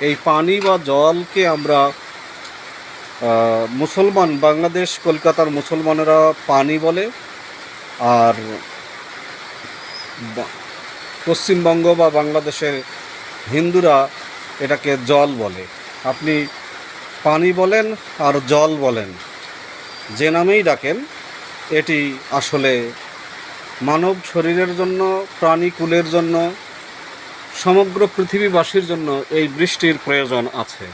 এই পানি বা জলকে আমরা মুসলমান, বাংলাদেশ, কলকাতার মুসলমানেরা পানি বলে, আর পশ্চিমবঙ্গ বা বাংলাদেশের হিন্দুরা এটাকে জল বলে। আপনি পানি বলেন আর জল বলেন, যে নামেই ডাকেন, এটি আসলে মানব শরীরের জন্য, প্রাণী প্রাণীকুলের জন্য সমগ্র পৃথিবীবাসীর জন্য এই বৃষ্টির প্রয়োজন আছে।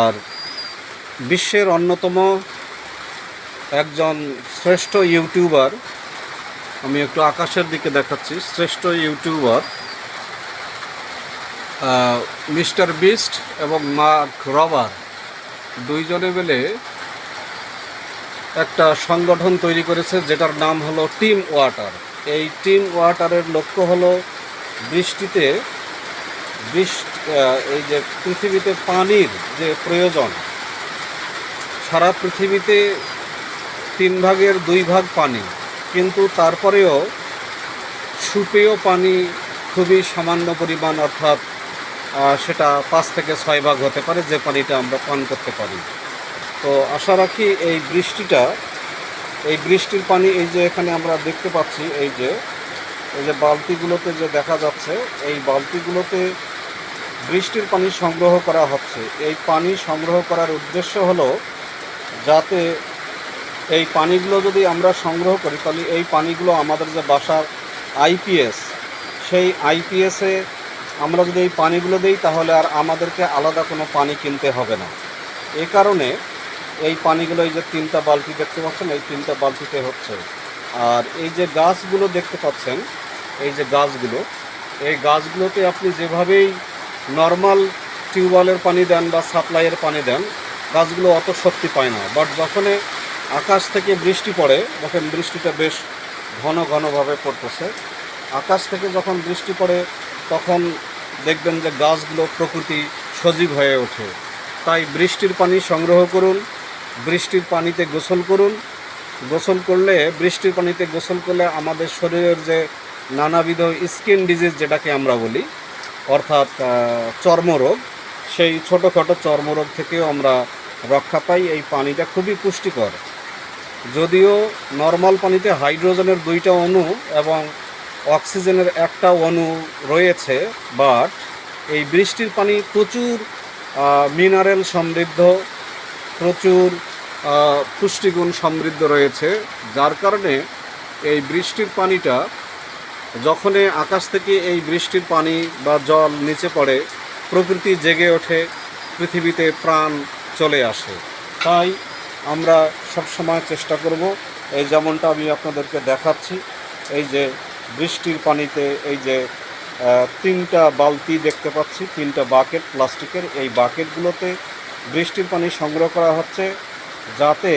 আর বিশ্বের অন্যতম একজন শ্রেষ্ঠ ইউটিউবার, আমি একটু আকাশের দিকে দেখাচ্ছি, শ্রেষ্ঠ ইউটিউবার মিস্টার বিস্ট এবং মার্ক রবার দুইজনে মিলে একটা সংগঠন তৈরি করেছে, যেটার নাম হলো টিম ওয়াটার। এই টিম ওয়াটারের লক্ষ্য হলো বৃষ্টিতে, বৃষ্টি এই যে পৃথিবীতে পানির যে প্রয়োজন, সারা পৃথিবীতে তিন ভাগের দুই ভাগ পানি, কিন্তু তারপরেও সুপেয় পানি খুবই সামান্য পরিমাণ, অর্থাৎ সেটা পাঁচ থেকে ছয় ভাগ হতে পারে যে পানিটা আমরা পান করতে পারি। তো আশা রাখি এই বৃষ্টিটা, এই বৃষ্টির পানি, এই যে এখানে আমরা দেখতে পাচ্ছি, এই যে এই যে বালতিগুলোতে যে দেখা যাচ্ছে, এই বালতিগুলোতে বৃষ্টির পানি সংগ্রহ করা হচ্ছে। এই পানি সংগ্রহ করার উদ্দেশ্য হলো যাতে এই পানিগুলো যদি আমরা সংগ্রহ করি, তাহলে এই পানিগুলো আমাদের যে বাসার আইপিএস, সেই আইপিএসে আমরা যদি এই পানিগুলো দিই, তাহলে আর আমাদেরকে আলাদা কোনো পানি কিনতে হবে না। এই কারণে এই পানিগুলো এই যে তিনটা বালতি দেখতে পাচ্ছেন, এই তিনটা বালতিতে হচ্ছে। আর এই যে গাছগুলো দেখতে পাচ্ছেন এই যে গাছগুলো, এই গাছগুলোতে আপনি যেভাবেই নর্মাল টিউবওয়েলের পানি দেন বা সাপ্লাইয়ের পানি দেন, গাছগুলো অত শক্তি পায় না। বাট যখন আকাশ থেকে বৃষ্টি পড়ে যখন বৃষ্টিটা বেশ ঘন ঘনভাবে পড়তেছে। আকাশ থেকে যখন বৃষ্টি পড়ে, তখন দেখবেন যে গাছগুলো প্রকৃতি সজীব হয়ে ওঠে। তাই বৃষ্টির পানি সংগ্রহ করুন, বৃষ্টির পানিতে গোসল করুন। গোসল করলে, বৃষ্টির পানিতে গোসল করলে আমাদের শরীরের যে নানাবিধ স্কিন ডিজিজ যেটাকে আমরা বলি, অর্থাৎ চর্মরোগ। সেই ছোটোখাটো চর্মরোগ থেকেও আমরা রক্ষা পাই। এই পানিটা খুবই পুষ্টিকর। যদিও নর্মাল পানিতে হাইড্রোজেনের দুইটা অণু এবং অক্সিজেনের একটা অণু রয়েছে, বাট এই বৃষ্টির পানি প্রচুর মিনারেল সমৃদ্ধ, প্রচুর পুষ্টিগুণ সমৃদ্ধ রয়েছে, যার কারণে এই বৃষ্টির পানিটা যখনই আকাশ থেকে এই বৃষ্টির পানি বা জল নিচে পড়ে, প্রকৃতি জেগে ওঠে, পৃথিবীতে প্রাণ চলে আসে। তাই আমরা সবসময় চেষ্টা করব, এই যেমনটা আমি আপনাদেরকে দেখাচ্ছি, এই যে বৃষ্টির পানিতে এই যে তিনটা বালতি দেখতে পাচ্ছি, তিনটা বাকেট, প্লাস্টিকের। এই বাকেটগুলোতে বৃষ্টির পানি সংগ্রহ করা হচ্ছে যাতে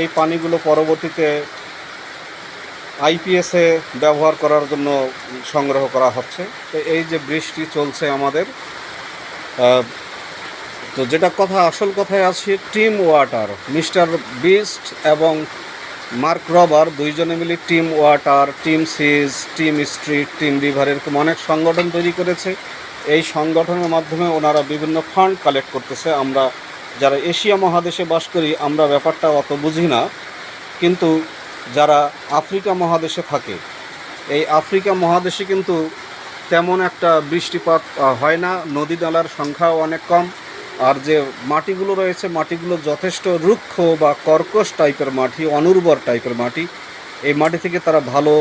এই পানিগুলো পরবর্তীতে আইপিএসে ব্যবহার করার জন্য সংগ্রহ করা হচ্ছে। তো এই যে বৃষ্টি চলছে আমাদের তো যেটা কথা, আসল কথায় আছে টিম ওয়াটার, মিস্টার বিস্ট এবং মার্ক রবার দুইজনে মিলে team water, team seas, team street, team river এরকম অনেক সংগঠন তৈরি করেছে। এই সংগঠনের মাধ্যমে ওনারা বিভিন্ন ফান্ড কালেক্ট করতেছে। আমরা যারা এশিয়া মহাদেশে বাস করি, আমরা ব্যাপারটা অত বুঝি না। কিন্তু যারা আফ্রিকা মহাদেশে থাকে। এই আফ্রিকা মহাদেশে কিন্তু তেমন একটা বৃষ্টিপাত হয় না। নদী নালার সংখ্যাও অনেক কম। আর যে মাটিগুলো রয়েছে, মাটিগুলো যথেষ্ট রুক্ষ বা কর্কশ টাইপের মাটি, অনুর্বর টাইপের মাটি। এই মাটি থেকে তারা ভালো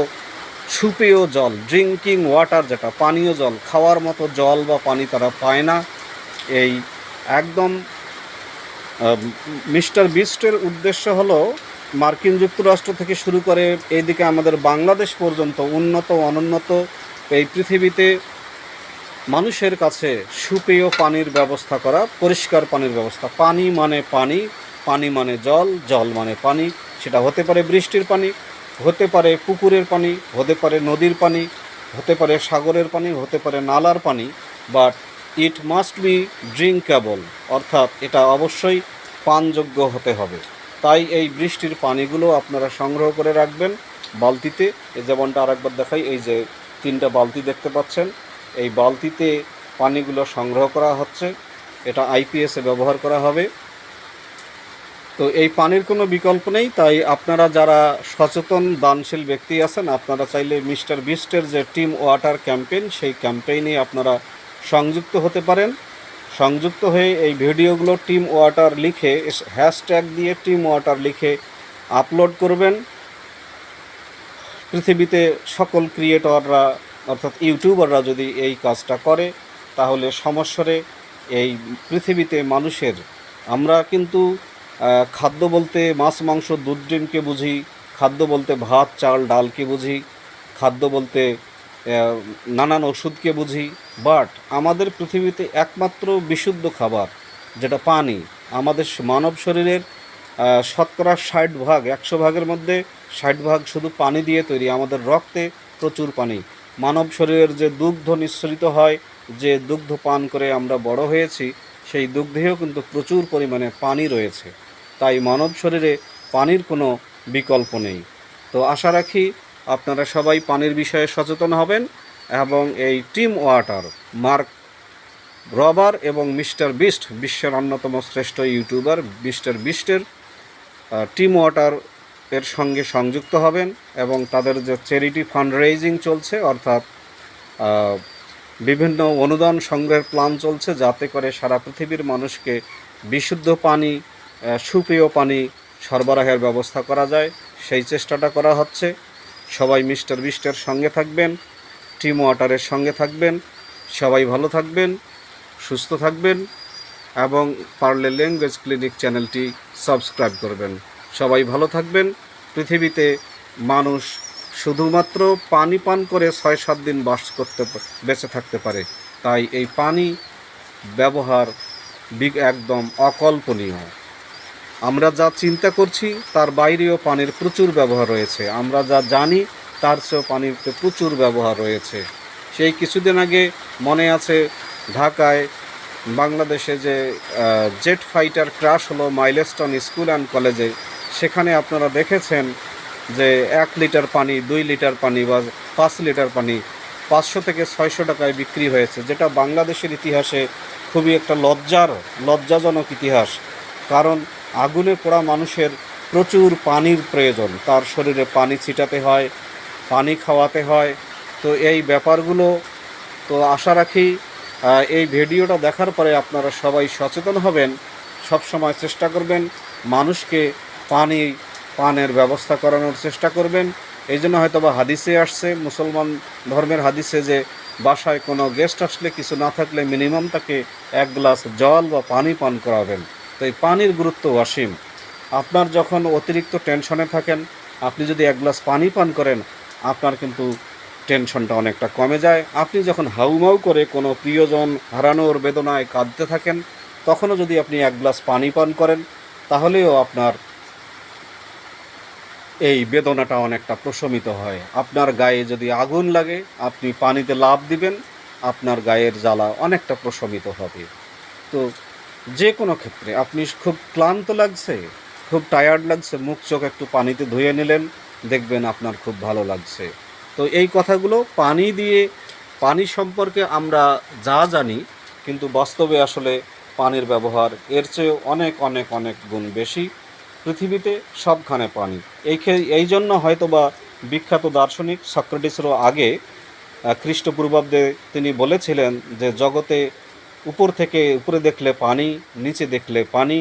সুপেয় জল ড্রিঙ্কিং ওয়াটার যেটা, পানীয় জল, খাওয়ার মতো জল বা পানি তারা পায় না। এই একদম মিস্টার বিস্টের উদ্দেশ্য হলো মার্কিন যুক্তরাষ্ট্র থেকে শুরু করে এইদিকে আমাদের বাংলাদেশ পর্যন্ত উন্নত, অনুন্নত এই পৃথিবীতে মানুষের কাছে সুপেয় পানির ব্যবস্থা করা, পরিষ্কার পানির ব্যবস্থা। পানি মানে পানি পানি মানে জল জল মানে পানি। সেটা হতে পারে বৃষ্টির পানি, হতে পারে পুকুরের পানি, হতে পারে নদীর পানি, হতে পারে সাগরের পানি, হতে পারে নালার পানি। But it must be drinkable অর্থাৎ এটা অবশ্যই পানযোগ্য হতে হবে। তাই এই বৃষ্টির পানিগুলো আপনারা সংগ্রহ করে রাখবেন বালতিতে। যেমনটা আরেকবার দেখাই, এই যে তিনটা বালতি দেখতে পাচ্ছেন, এই বালতিতে পানিগুলো সংগ্রহ করা হচ্ছে। এটা আইপিএসে ব্যবহার করা হবে। তো এই পানির কোনো বিকল্প নেই, তাই আপনারা যারা সচেতন, দানশীল ব্যক্তি আছেন, আপনারা চাইলে মিস্টার বিস্টের যে টিম ওয়াটার ক্যাম্পেইন, সেই ক্যাম্পেইনে আপনারা সংযুক্ত হতে পারেন। সংযুক্ত হয়ে এই ভিডিওগুলো টিম ওয়াটার লিখে হ্যাশট্যাগ দিয়ে টিম ওয়াটার লিখে আপলোড করবেন। পৃথিবীতে সকল ক্রিয়েটররা, অর্থাৎ ইউটিউবাররা যদি এই কাজটা করে, তাহলে সমস্যারে এই পৃথিবীতে মানুষের, আমরা কিন্তু খাদ্য বলতে মাছ, মাংস, দুধ, ডিমকে বুঝি, খাদ্য বলতে ভাত, চাল, ডালকে বুঝি, খাদ্য বলতে নানান ওষুধকে বুঝি বাট আমাদের পৃথিবীতে একমাত্র বিশুদ্ধ খাবার, যেটা পানি, আমাদের মানব শরীরের শতকরা ষাট ভাগ, একশো ভাগের মধ্যে ষাট ভাগ শুধু পানি দিয়ে তৈরি, আমাদের রক্তে প্রচুর পানি। মানব শরীরের যে দুগ্ধ নিঃসরিত হয়, যে দুগ্ধ পান করে আমরা বড় হয়েছি, সেই দুগ্ধেও কিন্তু প্রচুর পরিমাণে পানি রয়েছে। তাই মানব শরীরে পানির কোনো বিকল্প নেই। তো আশা রাখি আপনারা সবাই পানির বিষয়ে সচেতন হবেন এবং এই টিম ওয়াটার, মার্ক রবার এবং মিস্টার বিস্ট বিশ্বের অন্যতম শ্রেষ্ঠ ইউটিউবার মিস্টার বিস্টের টিম ওয়াটার এর সঙ্গে সংযুক্ত হবেন এবং তাদের যে চ্যারিটি ফান্ড রেইজিং চলছে, অর্থাৎ বিভিন্ন অনুদান সংগ্রহের প্ল্যান চলছে যাতে করে সারা পৃথিবীর মানুষকে বিশুদ্ধ পানি সুপেয় পানি সরবরাহের ব্যবস্থা করা যায়, সেই চেষ্টাটা করা হচ্ছে। সবাই মিস্টার বিস্টের সঙ্গে থাকবেন, টিম ওয়াটারের সঙ্গে থাকবেন, সবাই ভালো থাকবেন, সুস্থ থাকবেন এবং পারলে ল্যাঙ্গুয়েজ ক্লিনিক চ্যানেলটি সাবস্ক্রাইব করবেন। সবাই ভালো থাকবেন। পৃথিবীতে মানুষ শুধুমাত্র পানি পান করে ছয় সাত দিন বাস করতে বেঁচে থাকতে পারে। তাই এই পানি ব্যবহার একদম অকল্পনীয়। আমরা যা চিন্তা করছি, তার বাইরেও পানির প্রচুর ব্যবহার রয়েছে। আমরা যা জানি, তার চেয়েও পানির প্রচুর ব্যবহার রয়েছে। সেই কিছুদিন আগে মনে আছে, ঢাকায় বাংলাদেশে যে জেট ফাইটার ক্রাশ হলো মাইলেস্টন স্কুল অ্যান্ড কলেজে। সেখানে আপনারা দেখেছেন যে, এক লিটার পানি, দুই লিটার পানি বা পাঁচ লিটার পানি পাঁচশো থেকে ছয়শো টাকায় বিক্রি হয়েছে, যেটা বাংলাদেশের ইতিহাসে খুবই একটা লজ্জার, লজ্জাজনক ইতিহাস। কারণ আগুনে পোড়া মানুষের প্রচুর পানির প্রয়োজন। তার শরীরে পানি ছিটাতে হয়, পানি খাওয়াতে হয়। তো এই ব্যাপারগুলো, তো আশা রাখি এই ভিডিওটা দেখার পরে আপনারা সবাই সচেতন হবেন সব সময় চেষ্টা করবেন, মানুষকে পানি, পানের ব্যবস্থা করানোর চেষ্টা করবেন। এই জন্য হয়তো বা হাদিসে আসছে, মুসলমান ধর্মের হাদিসে যে বাসায় কোনো গেস্ট আসলে কিছু না থাকলে মিনিমাম তাকে এক গ্লাস জল বা পানি পান করাবেন। তো এই পানির গুরুত্ব অসীম। আপনার যখন অতিরিক্ত টেনশনে থাকেন, আপনি যদি এক গ্লাস পানি পান করেন, আপনার কিন্তু টেনশনটা অনেকটা কমে যায়। আপনি যখন হাউমাউ করে কোনো প্রিয়জন হারানোর বেদনায় কাঁদতে থাকেন, তখনও যদি আপনি এক গ্লাস পানি পান করেন, তাহলেও আপনার এই বেদনাটা অনেকটা প্রশমিত হয়। আপনার গায়ে যদি আগুন লাগে, আপনি পানিতে লাভ দিবেন, আপনার গায়ের জ্বালা অনেকটা প্রশমিত হবে। তো যে কোনো ক্ষেত্রে। আপনি খুব ক্লান্ত লাগছে, খুব টায়ার্ড লাগছে, মুখ চোখ একটু পানিতে ধুয়ে নিলেন, দেখবেন আপনার খুব ভালো লাগছে। তো এই কথাগুলো পানি দিয়ে, পানি সম্পর্কে আমরা যা জানি, কিন্তু বাস্তবে আসলে পানির ব্যবহার এর চেয়ে অনেক অনেক অনেক গুণ বেশি। পৃথিবীতে সবখানে পানি। এই এই জন্য হয়তো বা বিখ্যাত দার্শনিক সক্রেটিসেরও আগে খ্রিস্টপূর্বাব্দে তিনি বলেছিলেন যে জগতে উপর থেকে উপরে দেখলে পানি, নিচে দেখলে পানি,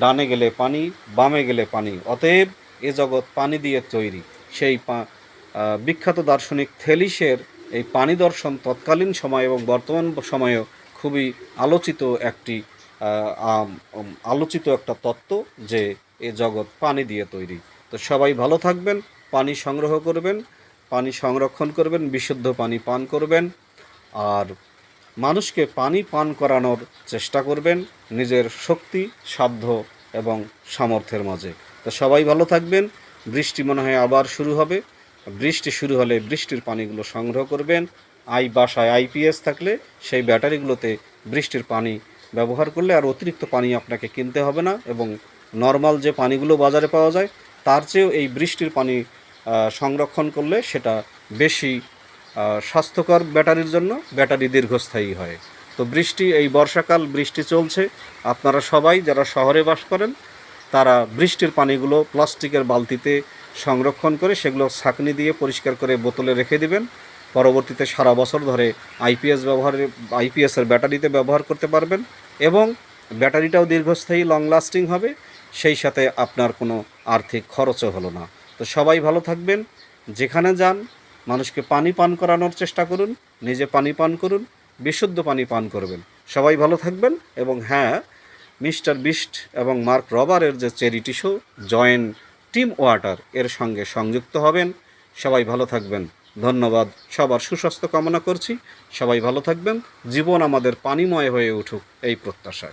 ডানে গেলে পানি, বামে গেলে পানি। অতএব এ জগৎ পানি দিয়ে তৈরি। সেই বিখ্যাত দার্শনিক থেলিসের এই পানি দর্শন তৎকালীন সময় এবং বর্তমান সময়েও খুবই আলোচিত একটি আলোচিত একটা তত্ত্ব যে এ জগৎ পানি দিয়ে তৈরি। তো সবাই ভালো থাকবেন, পানি সংগ্রহ করবেন, পানি সংরক্ষণ করবেন, বিশুদ্ধ পানি পান করবেন। আর মানুষকে পানি পান করানোর চেষ্টা করবেন নিজের শক্তি, সাধ্য এবং সামর্থ্যের মাঝে। তো সবাই ভালো থাকবেন। বৃষ্টি মনে হয় আবার শুরু হবে। বৃষ্টি শুরু হলে বৃষ্টির পানিগুলো সংগ্রহ করবেন। আই বাসায় আইপিএস থাকলে সেই ব্যাটারিগুলোতে বৃষ্টির পানি ব্যবহার করলে আর অতিরিক্ত পানি আপনাকে কিনতে হবে না এবং নর্মাল যে পানিগুলো বাজারে পাওয়া যায়, তার চেয়েও এই বৃষ্টির পানি সংরক্ষণ করলে সেটা বেশি স্বাস্থ্যকর ব্যাটারির জন্য ব্যাটারি দীর্ঘস্থায়ী হয়। তো বৃষ্টি, এই বর্ষাকাল বৃষ্টি চলছে। আপনারা সবাই যারা শহরে বাস করেন, তারা বৃষ্টির পানিগুলো প্লাস্টিকের বালতিতে সংরক্ষণ করে সেগুলো ছাঁকনি দিয়ে পরিষ্কার করে বোতলে রেখে দিবেন। পরবর্তীতে সারা বছর ধরে আইপিএস ব্যবহারে আইপিএসের ব্যাটারিতে ব্যবহার করতে পারবেন এবং ব্যাটারিটাও দীর্ঘস্থায়ী লং লাস্টিং হবে। সেই সাথে আপনার কোনো আর্থিক খরচও হলো না। তো সবাই ভালো থাকবেন। যেখানে যান মানুষকে পানি পান করানোর চেষ্টা করুন, নিজে পানি পান করুন, বিশুদ্ধ পানি পান করবেন। সবাই ভালো থাকবেন এবং হ্যাঁ মিস্টার বিস্ট এবং মার্ক রবারের যে charity show join team water, এর সঙ্গে সংযুক্ত হবেন। সবাই ভালো থাকবেন। ধন্যবাদ। সবার সুস্বাস্থ্য কামনা করছি। সবাই ভালো থাকবেন। জীবন আমাদের পানিময় হয়ে উঠুক এই প্রত্যাশায়।